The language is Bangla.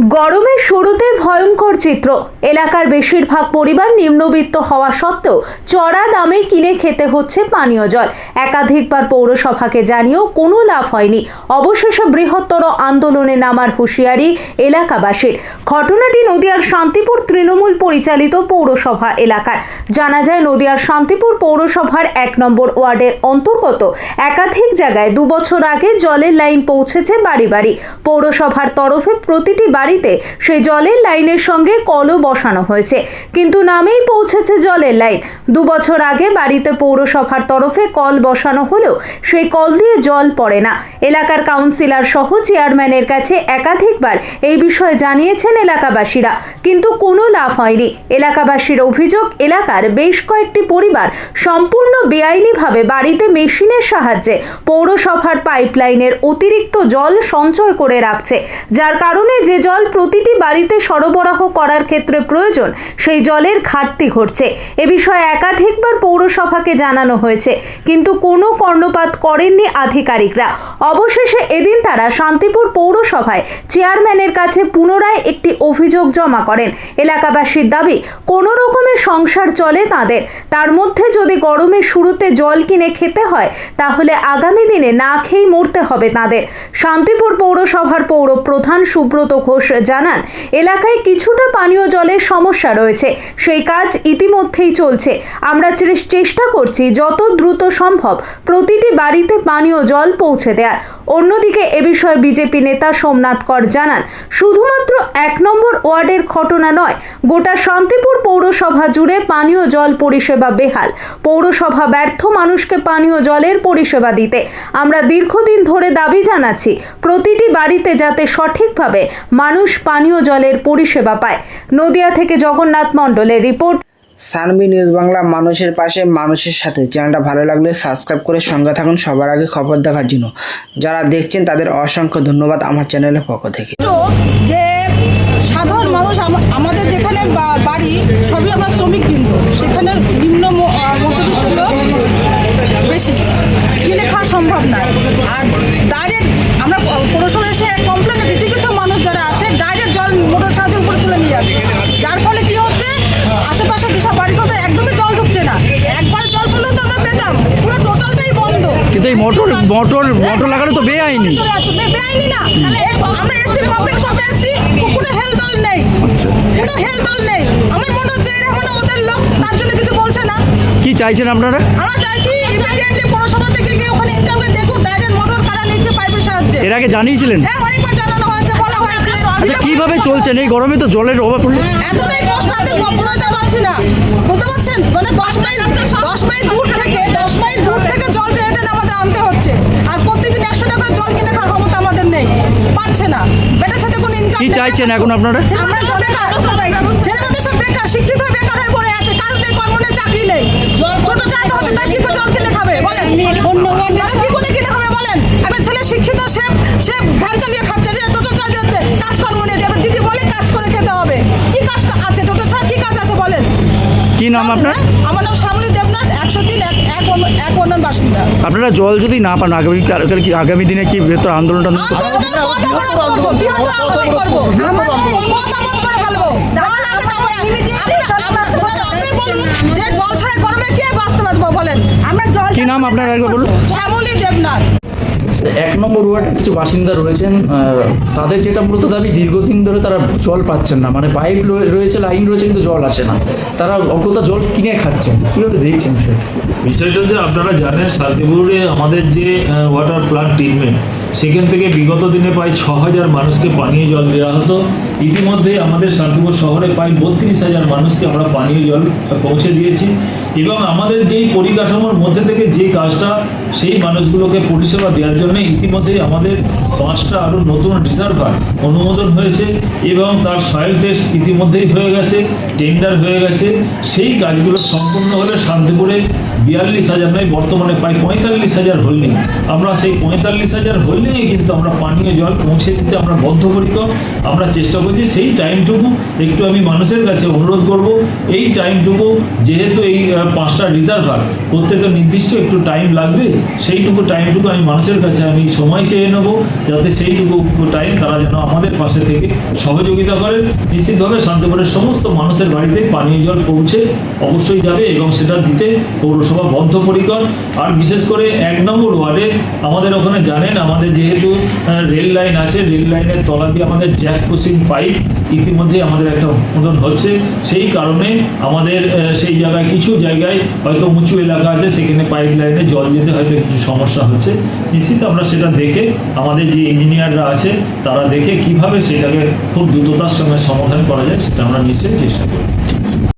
গরমের শুরুতে ভয়ঙ্কর চিত্র। এলাকার বেশিরভাগ পরিবার নিম্নবিত্ত হওয়া সত্ত্বেও চড়া দামে কিনে খেতে হচ্ছে পানীয় জল। একাধিকবার পৌরসভাকে জানিয়েও কোনো লাভ হয়নি। অবশেষে বৃহত্তর আন্দোলনে নামার হুঁশিয়ারি এলাকাবাসীর। ঘটনাটি নদিয়ার শান্তিপুর তৃণমূল পরিচালিত পৌরসভা এলাকার। জানা যায়, নদিয়ার শান্তিপুর পৌরসভার এক নম্বর ওয়ার্ডের অন্তর্গত একাধিক জায়গায় দুবছর আগে জলের লাইন পৌঁছেছে বাড়ি বাড়ি। পৌরসভার তরফে প্রতিটি বাড়িতে সেই জলের লাইনের সঙ্গে কলও বসানো হয়েছে। কিন্তু নামেই পৌঁছেছে জলের লাইন। দু বছর আগে বাড়িতে পৌরসভার তরফে কল বসানো হলেও সেই কল দিয়ে জল পড়ে না। এলাকার কাউন্সিলর সহ চেয়ারম্যানের কাছে একাধিকবার এই বিষয়ে জানিয়েছেন এলাকাবাসীরা। কিন্তু কোনো লাভ হয়নি। এলাকাবাসীর অভিযোগ, এলাকার বেশ কয়েকটি পরিবার সম্পূর্ণ বেআইনিভাবে বাড়িতে মেশিনের সাহায্যে পৌরসভার পাইপলাইনের অতিরিক্ত জল সঞ্চয় করে রাখছে। যার কারণে যে জল প্রতিটি বাড়িতে সরবরাহ করার ক্ষেত্রে প্রয়োজন, সেই জলের ঘাটতি ঘটছে। এ বিষয়ে একাধিকবার পৌরসভাকে জানানো হয়েছে, কিন্তু কোনো কর্ণপাত করেননি আধিকারিকরা। অবশেষে এদিন তারা শান্তিপুর পৌরসভায় চেয়ারম্যানের কাছে পুনরায় একটি অভিযোগ জমা করেন। এলাকাবাসীর দাবি, কোনো রকমের সংসার চলে তাদের। তার মধ্যে যদি গরমের শুরুতে জল কিনে খেতে হয়, তাহলে আগামী দিনে না খেয়েই মরতে হবে তাদের। শান্তিপুর পৌরসভার পৌর প্রধান সুব্রত ঘোষ জানান, এলাকায় কিছুটা পানীয় জলের সমস্যা রয়েছে। সেই কাজ ইতিমধ্যেই চলছে। আমরা চেষ্টা করছি যত দ্রুত সম্ভব প্রতিটি বাড়িতে পানীয় জল পৌঁছে দেওয়ার অন্যদিকে এ বিষয়ে বিজেপি নেতা সোমনাথ কর জানান, শুধুমাত্র এক নম্বর ওয়ার্ডের ঘটনা নয়, গোটা শান্তিপুর পৌরসভা জুড়ে পানীয় জল পরিষেবা বেহাল। পৌরসভা ব্যর্থ মানুষকে পানীয় জলের পরিষেবা দিতে আমরা দীর্ঘদিন ধরে দাবি জানাচ্ছি, প্রতিটি বাড়িতে যাতে সঠিকভাবে মানুষ পানীয় জলের পরিষেবা পায়। নদিয়া থেকে জগন্নাথ মণ্ডলের রিপোর্ট সানবি নিউজ বাংলা মানুষের পাশে, মানুষের সাথে। চ্যানেলটা ভালো লাগলে সাবস্ক্রাইব করে সঙ্গে থাকুন। সবার আগে খবর দেখার জন্য। যারা দেখছেন, তাদের অসংখ্য ধন্যবাদ আমার চ্যানেলের পক্ষ থেকে। যে কথা একদমই জল ঢুকছে না। একবার জল পড়লেও তো আমরা পেতাম। পুরো টোটালটাই বন্ধ। কিন্তু এই মোটর মোটর মোটর লাগানো তো বেআইনি। চলে যাচ্ছে। বে- বেআইনি না। আমরা কমপ্লেন করতে কোনো নেই। কোনো নেই। আমার মনে হচ্ছে এরা মানে ওদের লোক তার জন্য কিছু বলছে না। কি চাইছেন আপনারা? আমরা চাইছি ইমিডিয়েটলি পৌরসভা থেকে গিয়ে ওখানে ইনকামে দেখুন ডাইরেক্ট মোটর কারা নিচ্ছে পাইপের সাহায্যে। এর আগে জানিয়েছিলেন? হ্যাঁ অনেকবার জানানো হয়েছে। আচ্ছা কীভাবে চলছেন? এই গরমে তো জলের অভাব পড়ল এতটাই কষ্ট আপনি বলতে পারছি না। বুঝতে পারছেন? মানে দশ মাইল দশ মাইল দূর থেকে দশ মাইল দূর থেকে জল টেনে আমাদের আনতে হচ্ছে। আর প্রত্যেকদিন একশো টাকা করে জল কিনে খাওয়ার ক্ষমতা আমাদের নেই। পারছে না। বেটার সাথে কোনো ইনকাম কি চাইছেন এখন আপনারা? আমরা সব বেকার। ছেলেমেয়েদের সব বেকার শিক্ষিত হয়ে বেকার হয়ে পড়ে আছে। কাজ নেই কর্ম নেই চাকরি নেই। টোটো চাইতে হচ্ছে তার কি করে জল কিনে খাবে? বলেন। কি করে নাম আপনার আমার নাম শ্যামলী দেবনাথ একশো তিন এক এক অন্য- এক অন্যান্য বাসিন্দা আপনারা জল যদি না পান আগামী কি আগামী দিনে কি ভেতর আন্দোলন কি নাম আপনার একবার বলুন শ্যামলী দেবনাথ এক নম্বর ওয়ার্ডের কিছু বাসিন্দা রয়েছেন তাদের যেটা মূলত দাবি, দীর্ঘদিন ধরে তারা জল পাচ্ছেন না। মানে পাইপ রয়ে- রয়েছে, লাইন রয়েছে, কিন্তু জল আসে না। তারা অজ্ঞতা জল কিনে খাচ্ছেন। কীভাবে দেখছেন বিষয়টা? হচ্ছে, আপনারা জানেন, শান্তিপুরে আমাদের যে ওয়াটার প্লান্ট ট্রিটমেন্ট সেখান থেকে বিগত দিনে প্রায় ছ হাজার মানুষকে পানীয় জল দেওয়া হতো। ইতিমধ্যে আমাদের শান্তিপুর শহরে প্রায় বত্রিশ হাজার মানুষকে আমরা পানীয় জল পৌঁছে দিয়েছি। এবং আমাদের যেই পরিকাঠামোর মধ্যে থেকে যে কাজটা, সেই মানুষগুলোকে পরিষেবা দেওয়ার জন্য ইতিমধ্যেই আমাদের পাঁচটা আরও নতুন রিজার্ভার অনুমোদন হয়েছে এবং তার সয়েল টেস্ট ইতিমধ্যেই হয়ে গেছে টেন্ডার হয়ে গেছে। সেই কাজগুলো সম্পূর্ণ হলে শান্তিপুরে বিয়াল্লিশ হাজার নয়, বর্তমানে প্রায় পঁয়তাল্লিশ হাজার হোল্ডিং আমরা সেই পঁয়তাল্লিশ হাজার হোল্ডিংয়ে কিন্তু আমরা পানীয় জল পৌঁছে দিতে আমরা বদ্ধপরিকর। আমরা চেষ্টা করছি সেই টাইমটুকু একটু আমি মানুষের কাছে অনুরোধ করব। এই টাইমটুকু যেহেতু এই পাঁচটা রিজার্ভার করতে তো নির্দিষ্ট একটু টাইম লাগবে, সেইটুকু টাইমটুকু আমি মানুষের কাছে আমি সময় চেয়ে নেব, যাতে সেইটুকু টাইম তারা যেন আমাদের পাশে থেকে সহযোগিতা করে। নিশ্চিতভাবে শান্তিপুরের সমস্ত মানুষের বাড়িতে পানীয় জল পৌঁছে অবশ্যই যাবে এবং সেটা দিতে পৌরসভা বদ্ধপরিকর আর বিশেষ করে এক নম্বর ওয়ার্ডে আমাদের ওখানে জানেন, আমাদের যেহেতু রেল লাইন আছে, রেল লাইনের তলা দিয়ে আমাদের জ্যাক পুশিং পাইপ ইতিমধ্যে আমাদের একটা অনুমোদন হচ্ছে। সেই কারণে আমাদের সেই জায়গায় কিছু জায়গায় হয়তো উঁচু এলাকা আছে, সেখানে পাইপ লাইনে জল যেতে হয়তো কিছু সমস্যা হচ্ছে। নিশ্চিত আমরা সেটা দেখে, আমাদের যে ইঞ্জিনিয়াররা আছে, তারা দেখে কীভাবে সেটাকে খুব দ্রুততার সঙ্গে সমাধান করা যায়, সেটা আমরা নিশ্চয়ই চেষ্টা করব।